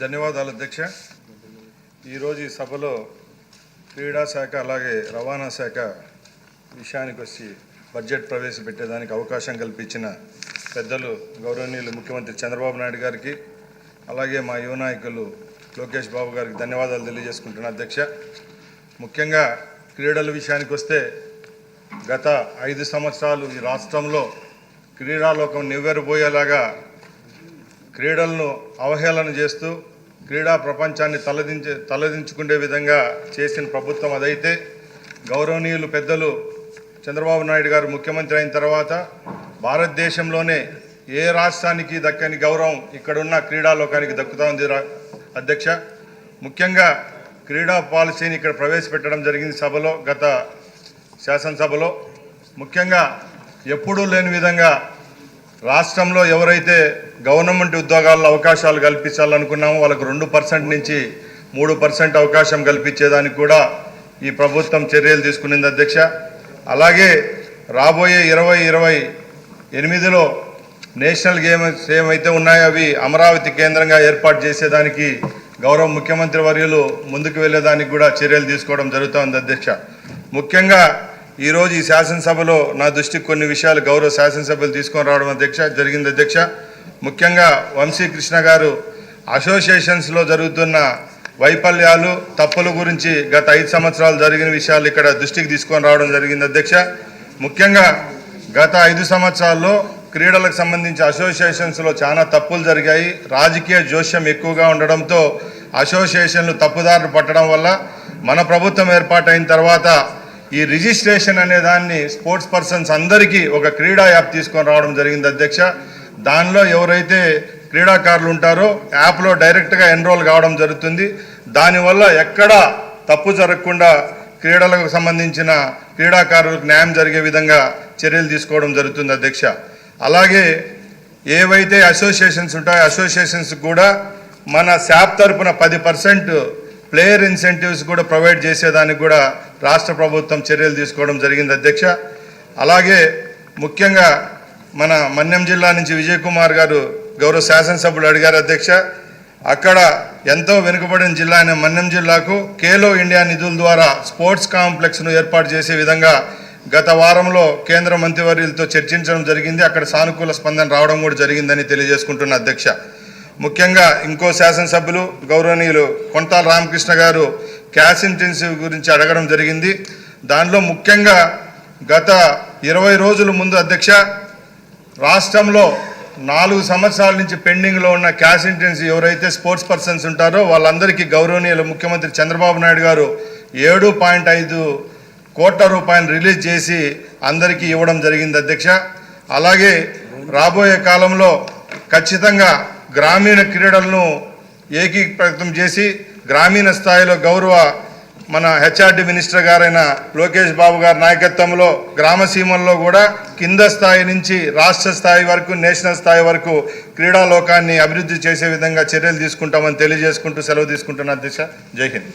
ధన్యవాదాలు అధ్యక్ష. ఈరోజు ఈ సభలో క్రీడా శాఖ అలాగే రవాణా శాఖ విషయానికి వచ్చి బడ్జెట్ ప్రవేశపెట్టేదానికి అవకాశం కల్పించిన పెద్దలు గౌరవనీయులు ముఖ్యమంత్రి చంద్రబాబు నాయుడు గారికి అలాగే మా యువ నాయకులు లోకేష్ బాబు గారికి ధన్యవాదాలు తెలియజేసుకుంటున్నా అధ్యక్ష. ముఖ్యంగా క్రీడల విషయానికి వస్తే గత ఐదు సంవత్సరాలు ఈ రాష్ట్రంలో క్రీడాలోకం నివ్వెరబోయేలాగా క్రీడలను అవహేళన చేస్తూ క్రీడా ప్రపంచాన్ని తలదించే తలదించుకునే విధంగా చేసిన ప్రభుత్వం అదైతే గౌరవనీయులు పెద్దలు చంద్రబాబు నాయుడు గారు ముఖ్యమంత్రి అయిన తర్వాత భారతదేశంలోనే ఏ రాష్ట్రానికి దక్కని గౌరవం ఇక్కడున్న క్రీడాలోకానికి దక్కుతా ఉంది రా- అధ్యక్ష. ముఖ్యంగా క్రీడా పాలసీని ఇక్కడ ప్రవేశపెట్టడం జరిగింది సభలో గత శాసనసభలో. ముఖ్యంగా ఎప్పుడూ లేని విధంగా రాష్ట్రంలో ఎవరైతే గవర్నమెంట్ ఉద్యోగాల్లో అవకాశాలు కల్పించాలనుకున్నామో వాళ్ళకు రెండు పర్సెంట్ నుంచి మూడు పర్సెంట్ అవకాశం కల్పించేదానికి కూడా ఈ ప్రభుత్వం చర్యలు తీసుకునింది అధ్యక్ష. అలాగే రాబోయే ఇరవై ఇరవై ఎనిమిదిలో నేషనల్ గేమ్స్ ఏమైతే ఉన్నాయో అవి అమరావతి కేంద్రంగా ఏర్పాటు చేసేదానికి గౌరవ ముఖ్యమంత్రి వర్యులు ముందుకు వెళ్ళేదానికి కూడా చర్యలు తీసుకోవడం జరుగుతోంది అధ్యక్ష. ముఖ్యంగా ఈరోజు ఈ శాసనసభలో నా దృష్టికి కొన్ని విషయాలు గౌరవ శాసనసభ్యులు తీసుకొని రావడం అధ్యక్ష జరిగింది అధ్యక్ష. ముఖ్యంగా వంశీకృష్ణ గారు అసోసియేషన్స్లో జరుగుతున్న వైఫల్యాలు తప్పుల గురించి గత ఐదు సంవత్సరాలు జరిగిన విషయాలు ఇక్కడ దృష్టికి తీసుకొని రావడం జరిగింది అధ్యక్ష. ముఖ్యంగా గత ఐదు సంవత్సరాల్లో క్రీడలకు సంబంధించి అసోసియేషన్స్లో చాలా తప్పులు జరిగాయి. రాజకీయ జోష్యం ఎక్కువగా ఉండడంతో అసోసియేషన్లు తప్పుదారులు పట్టడం వల్ల మన ప్రభుత్వం ఏర్పాటైన తర్వాత ఈ రిజిస్ట్రేషన్ అనే దాన్ని స్పోర్ట్స్ పర్సన్స్ అందరికీ ఒక క్రీడా యాప్ తీసుకొని రావడం జరిగింది అధ్యక్ష. దానిలో ఎవరైతే క్రీడాకారులు ఉంటారో యాప్లో డైరెక్ట్గా ఎన్రోల్ కావడం జరుగుతుంది. దానివల్ల ఎక్కడ తప్పు జరగకుండా క్రీడలకు సంబంధించిన క్రీడాకారులకు న్యాయం జరిగే విధంగా చర్యలు తీసుకోవడం జరుగుతుంది అధ్యక్ష. అలాగే ఏవైతే అసోసియేషన్స్ ఉంటాయో అసోసియేషన్స్ కూడా మన శాప్ తరపున పది పర్సెంట్ ప్లేయర్ ఇన్సెంటివ్స్ కూడా ప్రొవైడ్ చేసేదానికి కూడా రాష్ట్ర ప్రభుత్వం చర్యలు తీసుకోవడం జరిగింది అధ్యక్ష. అలాగే ముఖ్యంగా మన మన్యం జిల్లా నుంచి విజయ్ కుమార్ గారు గౌరవ శాసనసభ్యులు అడిగారు అధ్యక్ష. అక్కడ ఎంతో వెనుకబడిన జిల్లా అయిన మన్యం జిల్లాకు కేలో ఇండియా నిధుల ద్వారా స్పోర్ట్స్ కాంప్లెక్స్ను ఏర్పాటు చేసే విధంగా గత వారంలో కేంద్ర మంత్రివర్యులతో చర్చించడం జరిగింది. అక్కడ సానుకూల స్పందన రావడం కూడా జరిగిందని తెలియజేసుకుంటున్న అధ్యక్ష. ముఖ్యంగా ఇంకో శాసనసభ్యులు గౌరవనీయులు కొంతాల రామకృష్ణ గారు క్యాష్ ఇంటెన్సివ్ గురించి అడగడం జరిగింది. దానిలో ముఖ్యంగా గత ఇరవై రోజుల ముందు అధ్యక్ష రాష్ట్రంలో నాలుగు సంవత్సరాల నుంచి పెండింగ్లో ఉన్న క్యాష్ ఇంటెన్సివ్ ఎవరైతే స్పోర్ట్స్ పర్సన్స్ ఉంటారో వాళ్ళందరికీ గౌరవనీయులు ముఖ్యమంత్రి చంద్రబాబు నాయుడు గారు ఏడు పాయింట్ ఐదు కోట్ల రూపాయలు రిలీజ్ చేసి అందరికీ ఇవ్వడం జరిగింది అధ్యక్ష. అలాగే రాబోయే కాలంలో ఖచ్చితంగా గ్రామీణ క్రీడలను ఏకీకృతం చేసి గ్రామీణ స్థాయిలో గౌరవ మన హెచ్ఆర్డి మినిస్టర్ గారైన లోకేష్ బాబు గారి నాయకత్వంలో గ్రామ సీమల్లో కూడా కింద స్థాయి నుంచి రాష్ట్ర స్థాయి వరకు నేషనల్ స్థాయి వరకు క్రీడా లోకాన్ని అభివృద్ధి చేసే విధంగా చర్యలు తీసుకుంటామని తెలియజేసుకుంటూ సెలవు తీసుకుంటున్నా అధ్యక్ష జై హింద్.